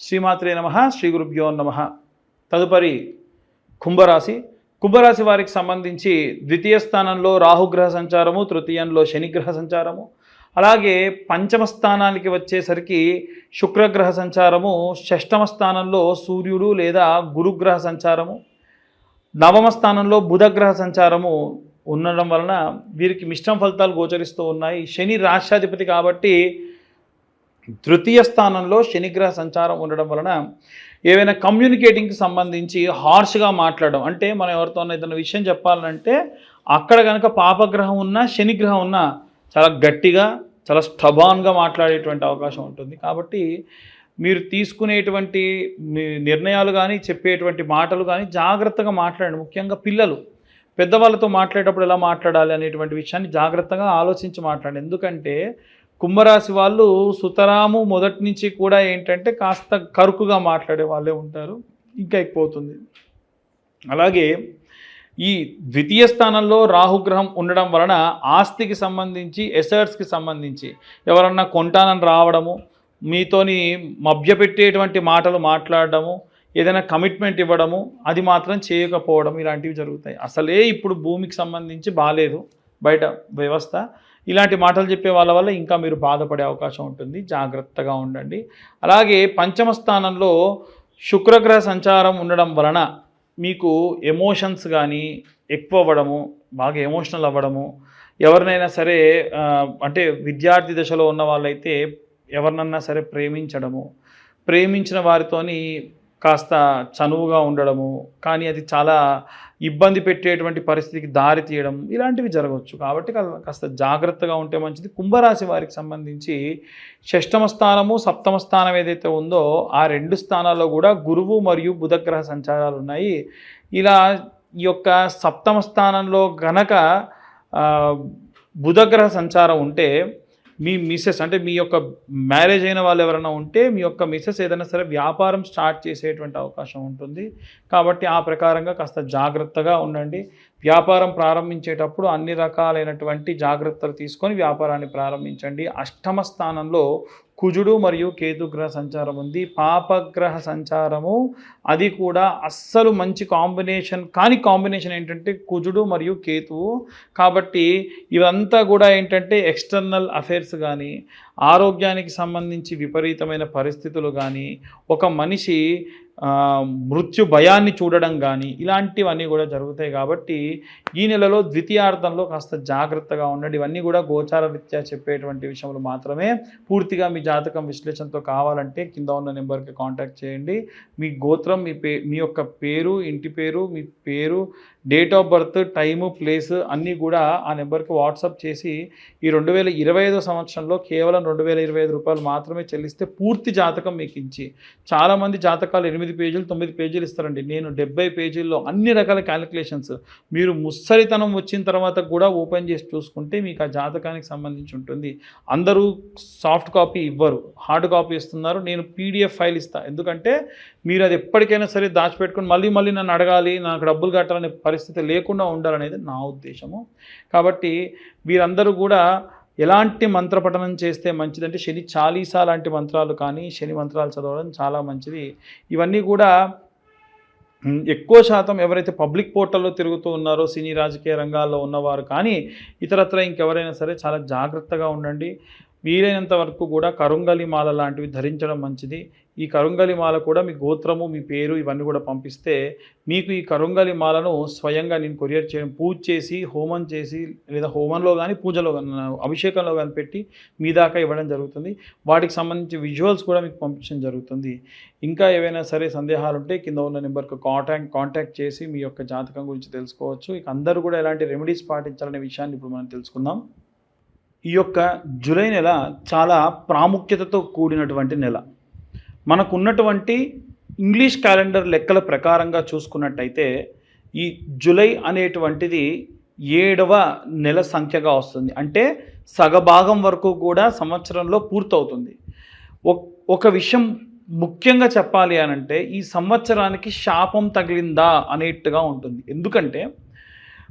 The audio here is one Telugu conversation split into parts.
శ్రీమాత్రే నమ శ్రీ గురుభ్యో నమ. తదుపరి కుంభరాశి. కుంభరాశి వారికి సంబంధించి ద్వితీయ స్థానంలో రాహుగ్రహ సంచారము తృతీయంలో శనిగ్రహ సంచారము అలాగే పంచమ స్థానానికి వచ్చేసరికి శుక్రగ్రహ సంచారము షష్టమ స్థానంలో సూర్యుడు లేదా గురుగ్రహ సంచారము నవమ స్థానంలో బుధగ్రహ సంచారము ఉండడం వలన వీరికి మిశ్రమ ఫలితాలు గోచరిస్తూ ఉన్నాయి. శని రాష్ట్రాధిపతి కాబట్టి తృతీయ స్థానంలో శనిగ్రహ సంచారం ఉండడం వలన ఏవైనా కమ్యూనికేటింగ్కి సంబంధించి హార్ష్గా మాట్లాడడం అంటే మనం ఎవరితో ఏదైనా విషయం చెప్పాలంటే అక్కడ కనుక పాపగ్రహం ఉన్నా శనిగ్రహం ఉన్నా చాలా గట్టిగా చాలా స్టబాన్గా మాట్లాడేటువంటి అవకాశం ఉంటుంది. కాబట్టి మీరు తీసుకునేటువంటి నిర్ణయాలు కానీ చెప్పేటువంటి మాటలు కానీ జాగ్రత్తగా మాట్లాడండి. ముఖ్యంగా పిల్లలు పెద్దవాళ్ళతో మాట్లాడేటప్పుడు ఎలా మాట్లాడాలి అనేటువంటి విషయాన్ని జాగ్రత్తగా ఆలోచించి మాట్లాడండి. ఎందుకంటే కుంభరాశి వాళ్ళు సుతరాము మొదటి నుంచి కూడా ఏంటంటే కాస్త కరుకుగా మాట్లాడే వాళ్ళే ఉంటారు. ఇంకా ఎక్కువ అలాగే ఈ ద్వితీయ స్థానంలో రాహుగ్రహం ఉండడం వలన ఆస్తికి సంబంధించి ఎసర్ట్స్కి సంబంధించి ఎవరన్నా కొంటానని రావడము మీతోని మభ్యపెట్టేటువంటి మాటలు మాట్లాడడము ఏదైనా కమిట్మెంట్ ఇవ్వడము అది మాత్రం చేయకపోవడం ఇలాంటివి జరుగుతాయి. అసలే ఇప్పుడు భూమికి సంబంధించి బాగాలేదు బయట వ్యవస్థ. ఇలాంటి మాటలు చెప్పే వాళ్ళ వల్ల ఇంకా మీరు బాధపడే అవకాశం ఉంటుంది. జాగ్రత్తగా ఉండండి. అలాగే పంచమ స్థానంలో శుక్రగ్రహ సంచారం ఉండడం వలన మీకు ఎమోషన్స్ కానీ ఎక్కువ అవ్వడము బాగా ఎమోషనల్ అవ్వడము ఎవరినైనా సరే అంటే విద్యార్థి దశలో ఉన్న వాళ్ళైతే ఎవరినన్నా సరే ప్రేమించడము ప్రేమించిన వారితోని కాస్త చనువుగా ఉండడము కానీ అది చాలా ఇబ్బంది పెట్టేటువంటి పరిస్థితికి దారి తీయడం ఇలాంటివి జరగవచ్చు. కాబట్టి కాస్త జాగ్రత్తగా ఉంటే మంచిది. కుంభరాశి వారికి సంబంధించి షష్టమ స్థానము సప్తమ స్థానం ఏదైతే ఉందో ఆ రెండు స్థానాల్లో కూడా గురువు మరియు బుధగ్రహ సంచారాలు ఉన్నాయి. ఇలా ఈ యొక్క సప్తమ స్థానంలో గనక బుధగ్రహ సంచారం ఉంటే మీ మిసెస్ అంటే మీ యొక్క మ్యారేజ్ అయిన వాళ్ళు ఎవరైనా ఉంటే మీ యొక్క మిసెస్ ఏదైనా సరే వ్యాపారం స్టార్ట్ చేసేటువంటి అవకాశం ఉంటుంది. కాబట్టి ఆ ప్రకారంగా కాస్త జాగ్రత్తగా ఉండండి. వ్యాపారం ప్రారంభించేటప్పుడు అన్ని రకాలైనటువంటి జాగ్రత్తలు తీసుకొని వ్యాపారాన్ని ప్రారంభించండి. అష్టమ స్థానంలో కుజుడు మరియు కేతుగ్రహ సంచారం ఉంది. పాపగ్రహ సంచారము అది కూడా అస్సలు మంచి కాంబినేషన్. కానీ కాంబినేషన్ ఏంటంటే కుజుడు మరియు కేతువు. కాబట్టి ఇవంతా కూడా ఏంటంటే ఎక్స్టర్నల్ అఫైర్స్ కానీ ఆరోగ్యానికి సంబంధించి విపరీతమైన పరిస్థితులు కానీ ఒక మనిషి మృత్యు భయాన్ని చూడడం కానీ ఇలాంటివన్నీ కూడా జరుగుతాయి. కాబట్టి ఈ నెలలో ద్వితీయార్థంలో కాస్త జాగ్రత్తగా ఉండండి. ఇవన్నీ కూడా గోచార రీత్యా చెప్పేటువంటి విషయంలో మాత్రమే. పూర్తిగా మీ జాతకం విశ్లేషణతో కావాలంటే కింద ఉన్న నెంబర్కి కాంటాక్ట్ చేయండి. మీ గోత్రం మీ పే మీ యొక్క పేరు ఇంటి పేరు మీ పేరు date of birth time place అన్నీ కూడా ఆ నెంబర్కి వాట్సాప్ చేసి ఈ రెండు వేల ఇరవై ఐదో సంవత్సరంలో కేవలం రెండు వేల ఇరవై ఐదు రూపాయలు మాత్రమే చెల్లిస్తే పూర్తి జాతకం మీకు ఇచ్చి. చాలామంది జాతకాలు ఎనిమిది పేజీలు తొమ్మిది పేజీలు ఇస్తారండి. నేను డెబ్బై పేజీల్లో అన్ని రకాల క్యాలిక్యులేషన్స్ మీరు ముస్సరితనం వచ్చిన తర్వాత కూడా ఓపెన్ చేసి చూసుకుంటే మీకు ఆ జాతకానికి సంబంధించి ఉంటుంది. అందరూ సాఫ్ట్ కాపీ ఇవ్వరు. హార్డ్ కాపీ ఇస్తున్నారు. నేను పీడిఎఫ్ ఫైల్ ఇస్తాను ఎందుకంటే మీరు అది ఎప్పటికైనా సరే దాచిపెట్టుకొని మళ్ళీ మళ్ళీ నన్ను అడగాలి నాకు డబ్బులు కట్టాలని పరిస్థితి లేకుండా ఉండాలనేది నా ఉద్దేశము. కాబట్టి వీరందరూ కూడా ఎలాంటి మంత్రపఠనం చేస్తే మంచిదంటే శని చాలీసా లాంటి మంత్రాలు కానీ శని మంత్రాలు చదవడం చాలా మంచిది. ఇవన్నీ కూడా ఎక్కువ శాతం ఎవరైతే పబ్లిక్ పోర్టల్లో తిరుగుతూ ఉన్నారో సినీ రాజకీయ రంగాల్లో ఉన్నవారు కానీ ఇతరత్ర ఇంకెవరైనా సరే చాలా జాగ్రత్తగా ఉండండి. వీలైనంత వరకు కూడా కరుంగలి మాల లాంటివి ధరించడం మంచిది. ఈ కరుంగలి మాల కూడా మీ గోత్రము మీ పేరు ఇవన్నీ కూడా పంపిస్తే మీకు ఈ కరుంగలి మాలను స్వయంగా నేను కొరియర్ చేయడం పూజ చేసి హోమం చేసి లేదా హోమంలో కానీ పూజలో కానీ అభిషేకంలో కానీ పెట్టి మీ దాకా ఇవ్వడం జరుగుతుంది. వాటికి సంబంధించి విజువల్స్ కూడా మీకు పంపించడం జరుగుతుంది. ఇంకా ఏవైనా సరే సందేహాలు ఉంటే కింద ఉన్న నెంబర్కి కాంటాక్ట్ కాంటాక్ట్ చేసి మీ యొక్క జాతకం గురించి తెలుసుకోవచ్చు. ఇక అందరూ కూడా ఎలాంటి రెమెడీస్ పాటించాలనే విషయాన్ని ఇప్పుడు మనం తెలుసుకుందాం. ఈ యొక్క జూలై నెల చాలా ప్రాముఖ్యతతో కూడినటువంటి నెల. మనకున్నటువంటి ఇంగ్లీష్ క్యాలెండర్ లెక్కల ప్రకారంగా చూసుకున్నట్టయితే ఈ జూలై అనేటువంటిది ఏడవ నెల సంఖ్యగా వస్తుంది. అంటే సగభాగం వరకు కూడా సంవత్సరంలో పూర్తవుతుంది. ఒక విషయం ముఖ్యంగా చెప్పాలి అనంటే ఈ సంవత్సరానికి శాపం తగిలిందా అనేట్టుగా ఉంటుంది. ఎందుకంటే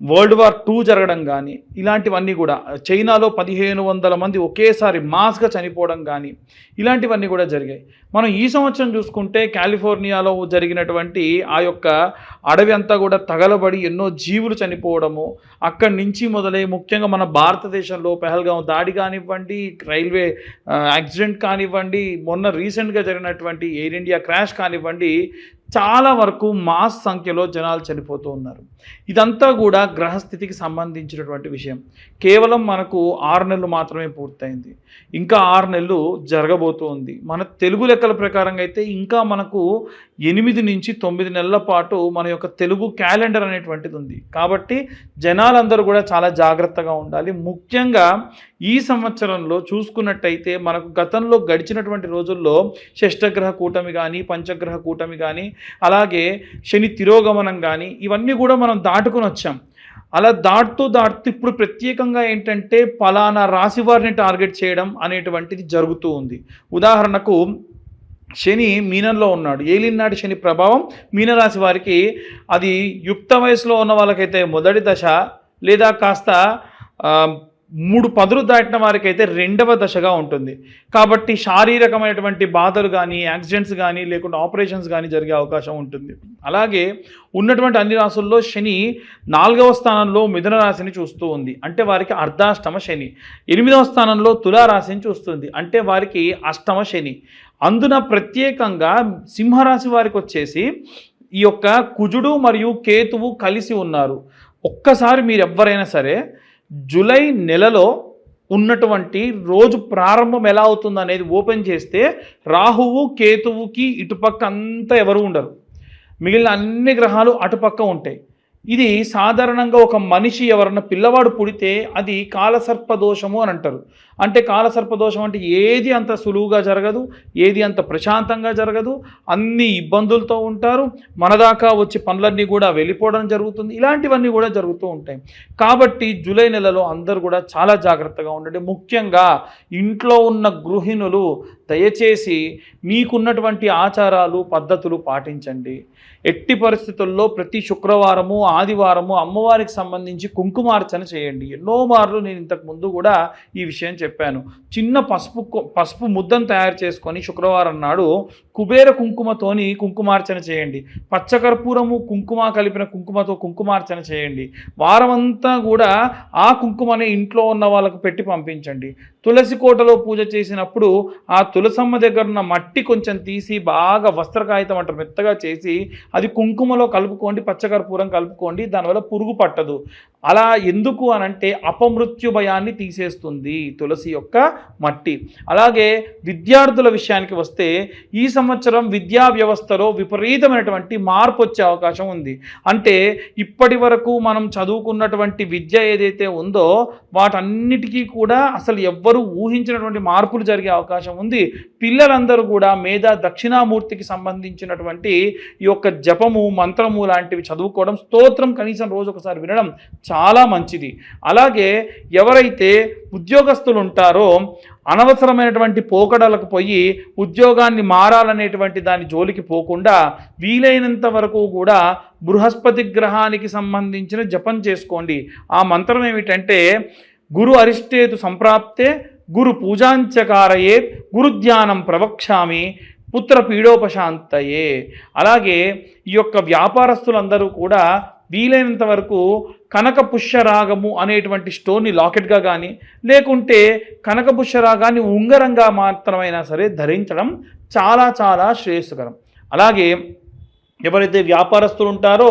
వరల్డ్ వార్ టూ జరగడం కానీ ఇలాంటివన్నీ కూడా చైనాలో పదిహేను వందల మంది ఒకేసారి మాస్గా చనిపోవడం కానీ ఇలాంటివన్నీ కూడా జరిగాయి. మనం ఈ సంవత్సరం చూసుకుంటే కాలిఫోర్నియాలో జరిగినటువంటి ఆ యొక్క అడవి అంతా కూడా తగలబడి ఎన్నో జీవులు చనిపోవడము అక్కడి నుంచి మొదలై ముఖ్యంగా మన భారతదేశంలో పెహల్గాం దాడి కానివ్వండి రైల్వే యాక్సిడెంట్ కానివ్వండి మొన్న రీసెంట్గా జరిగినటువంటి ఎయిర్ ఇండియా క్రాష్ కానివ్వండి చాలా వరకు మాస్ సంఖ్యలో జనాలు చనిపోతూ ఉన్నారు. ఇదంతా కూడా గ్రహస్థితికి సంబంధించినటువంటి విషయం. కేవలం మనకు ఆరు నెలలు మాత్రమే పూర్తయింది. ఇంకా ఆరు నెలలు జరగబోతూ ఉంది. మన తెలుగు లెక్క లెక్కల ప్రకారంగా అయితే ఇంకా మనకు ఎనిమిది నుంచి తొమ్మిది నెలల పాటు మన యొక్క తెలుగు క్యాలెండర్ అనేటువంటిది ఉంది. కాబట్టి జనాలందరూ కూడా చాలా జాగ్రత్తగా ఉండాలి. ముఖ్యంగా ఈ సంవత్సరంలో చూసుకున్నట్టయితే మనకు గతంలో గడిచినటువంటి రోజుల్లో షష్టగ్రహ కూటమి కానీ పంచగ్రహ కూటమి కానీ అలాగే శని తిరోగమనం కానీ ఇవన్నీ కూడా మనం దాటుకుని వచ్చాం. అలా దాటుతూ దాటుతూ ఇప్పుడు ప్రత్యేకంగా ఏంటంటే పలానా రాశి వారిని టార్గెట్ చేయడం అనేటువంటిది జరుగుతూ ఉంది. ఉదాహరణకు శని మీనంలో ఉన్నాడు. ఏలినాటి శని ప్రభావం మీనరాశి వారికి అది యుక్త వయసులో ఉన్న వాళ్ళకైతే మొదటి దశ లేదా కాస్త మూడు పదులు దాటిన వారికైతే రెండవ దశగా ఉంటుంది. కాబట్టి శారీరకమైనటువంటి బాధలు కానీ యాక్సిడెంట్స్ కానీ లేకుంటే ఆపరేషన్స్ కానీ జరిగే అవకాశం ఉంటుంది. అలాగే ఉన్నటువంటి అన్ని రాసుల్లో శని నాలుగవ స్థానంలో మిథున రాశిని చూస్తూ ఉంది. అంటే వారికి అర్ధాష్టమ శని. ఎనిమిదవ స్థానంలో తులారాశిని చూస్తుంది. అంటే వారికి అష్టమ శని. అందున ప్రత్యేకంగా సింహరాశి వారికి వచ్చేసి ఈ యొక్క కుజుడు మరియు కేతువు కలిసి ఉన్నారు. ఒక్కసారి మీరు ఎవరైనా సరే జూలై నెలలో ఉన్నటువంటి రోజు ప్రారంభం ఎలా అవుతుంది అనేది ఓపెన్ చేస్తే రాహువు కేతువుకి ఇటుపక్క అంతా ఎవరు ఉండరు. మిగిలిన అన్ని గ్రహాలు అటుపక్క ఉంటాయి. ఇది సాధారణంగా ఒక మనిషి ఎవరన్నా పిల్లవాడు పుడితే అది కాలసర్ప దోషము అని అంటారు. అంటే కాలసర్ప దోషం అంటే ఏది అంత సులువుగా జరగదు ఏది అంత ప్రశాంతంగా జరగదు అన్ని ఇబ్బందులతో ఉంటారు మన దాకా వచ్చి పనులన్నీ కూడా వెళ్ళిపోవడం జరుగుతుంది ఇలాంటివన్నీ కూడా జరుగుతూ ఉంటాయి. కాబట్టి జూలై నెలలో అందరూ కూడా చాలా జాగ్రత్తగా ఉండండి. ముఖ్యంగా ఇంట్లో ఉన్న గృహిణులు దయచేసి మీకున్నటువంటి ఆచారాలు పద్ధతులు పాటించండి. ఎట్టి పరిస్థితుల్లో ప్రతి శుక్రవారము ఆదివారము అమ్మవారికి సంబంధించి కుంకుమార్చన చేయండి. ఎన్నో మార్లు నేను ఇంతకు ముందు కూడా ఈ విషయం చెప్పాను. చిన్న పసుపు పసుపు ముద్దను తయారు చేసుకొని శుక్రవారం నాడు కుబేర కుంకుమతోని కుంకుమార్చన చేయండి. పచ్చకర్పూరము కుంకుమ కలిపిన కుంకుమతో కుంకుమార్చన చేయండి. వారమంతా కూడా ఆ కుంకుమని ఇంట్లో ఉన్న వాళ్ళకు పెట్టి పంపించండి. తులసి కోటలో పూజ చేసినప్పుడు ఆ తులసమ్మ దగ్గర ఉన్న మట్టి కొంచెం తీసి బాగా వస్త్ర కాగితం అంటారు మెత్తగా చేసి అది కుంకుమలో కలుపుకోండి పచ్చకర్పూరం కలుపుకోండి దానివల్ల పురుగు పట్టదు. అలా ఎందుకు అనంటే అపమృత్యు భయాన్ని తీసేస్తుంది తులసి యొక్క మట్టి. అలాగే విద్యార్థుల విషయానికి వస్తే ఈ సంవత్సరం విద్యా వ్యవస్థలో విపరీతమైనటువంటి మార్పు వచ్చే అవకాశం ఉంది. అంటే ఇప్పటి వరకు మనం చదువుకున్నటువంటి విద్య ఏదైతే ఉందో వాటన్నిటికీ కూడా అసలు ఎవ్వరూ ఊహించినటువంటి మార్పులు జరిగే అవకాశం ఉంది. పిల్లలందరూ కూడా మేధా దక్షిణామూర్తికి సంబంధించినటువంటి ఈ యొక్క జపము మంత్రము లాంటివి చదువుకోవడం స్తోత్రం కనీసం రోజు ఒకసారి వినడం చాలా మంచిది. అలాగే ఎవరైతే ఉద్యోగస్తులు ఉంటారో అనవసరమైనటువంటి పోకడలకు పోయి ఉద్యోగాన్ని మారాలనేటువంటి దాని జోలికి పోకుండా వీలైనంత వరకు కూడా బృహస్పతి గ్రహానికి సంబంధించిన జపం చేసుకోండి. ఆ మంత్రం ఏమిటంటే గురు అరిష్టేతు సంప్రాప్తే గురు పూజాంచకారయే గురుధ్యానం ప్రవక్ష్యామి పుత్ర పీడోపశాంతయే. అలాగే ఈ యొక్క వ్యాపారస్తులందరూ కూడా వీలైనంత వరకు కనక పుష్యరాగము అనేటువంటి స్టోన్ని లాకెట్గా కానీ లేకుంటే కనక పుష్యరాగాన్ని ఉంగరంగా మాత్రమైనా సరే ధరించడం చాలా చాలా శ్రేయస్కరం. అలాగే ఎవరైతే వ్యాపారస్తులు ఉంటారో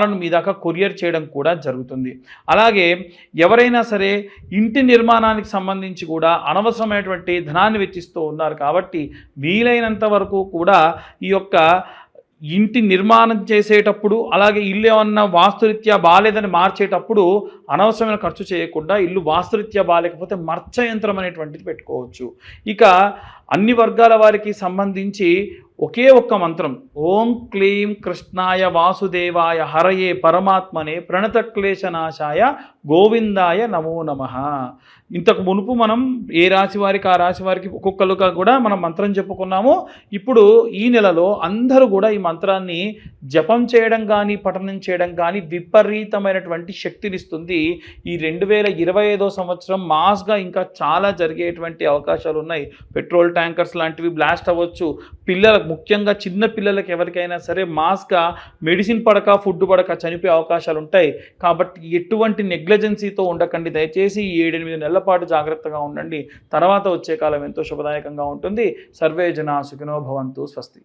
మాలను మీ దాకా కొరియర్ చేయడం కూడా జరుగుతుంది. అలాగే ఎవరైనా సరే ఇంటి నిర్మాణానికి సంబంధించి కూడా అనవసరమైనటువంటి ధనాన్ని వెచ్చిస్తూ ఉన్నారు కాబట్టి వీలైనంత వరకు కూడా ఈ యొక్క ఇంటి నిర్మాణం చేసేటప్పుడు అలాగే ఇల్లు ఏమన్నా వాస్తురీత్యా బాగాలేదని మార్చేటప్పుడు అనవసరమైన ఖర్చు చేయకుండా ఇల్లు వాస్తురీత్యా బాగాలేకపోతే మర్చ యంత్రం అనేటువంటిది పెట్టుకోవచ్చు. ఇక అన్ని వర్గాల వారికి సంబంధించి ఒకే ఒక్క మంత్రం ఓం క్లీం కృష్ణాయ వాసుదేవాయ హరయే పరమాత్మనే ప్రణత క్లేశనాశాయ గోవిందాయ నమో నమ. ఇంతకు మునుపు మనం ఏ రాశి వారికి ఆ రాశి వారికి ఒక్కొక్కరుగా కూడా మనం మంత్రం చెప్పుకున్నాము. ఇప్పుడు ఈ నెలలో అందరూ కూడా ఈ మంత్రాన్ని జపం చేయడం కానీ పఠనం చేయడం కానీ విపరీతమైనటువంటి శక్తినిస్తుంది ఈ రెండు వేల ఇరవై ఐదో సంవత్సరం మాస్గా ఇంకా చాలా జరిగేటువంటి అవకాశాలు ఉన్నాయి పెట్రోల్ ట్యాంకర్స్ లాంటివి బ్లాస్ట్ అవ్వచ్చు. పిల్లలకు ముఖ్యంగా చిన్న పిల్లలకు ఎవరికైనా సరే మాస్గా మెడిసిన్ పడక ఫుడ్ పడక చనిపోయే అవకాశాలు ఉంటాయి కాబట్టి ఎటువంటి నెగ్లెజెన్సీతో ఉండకండి. దయచేసి ఈ ఏడెనిమిది నెలల పాటు జాగ్రత్తగా ఉండండి. తర్వాత వచ్చే కాలం ఎంతో శుభదాయకంగా ఉంటుంది. సర్వే జనా సుఖినో భవంతు స్వస్తి.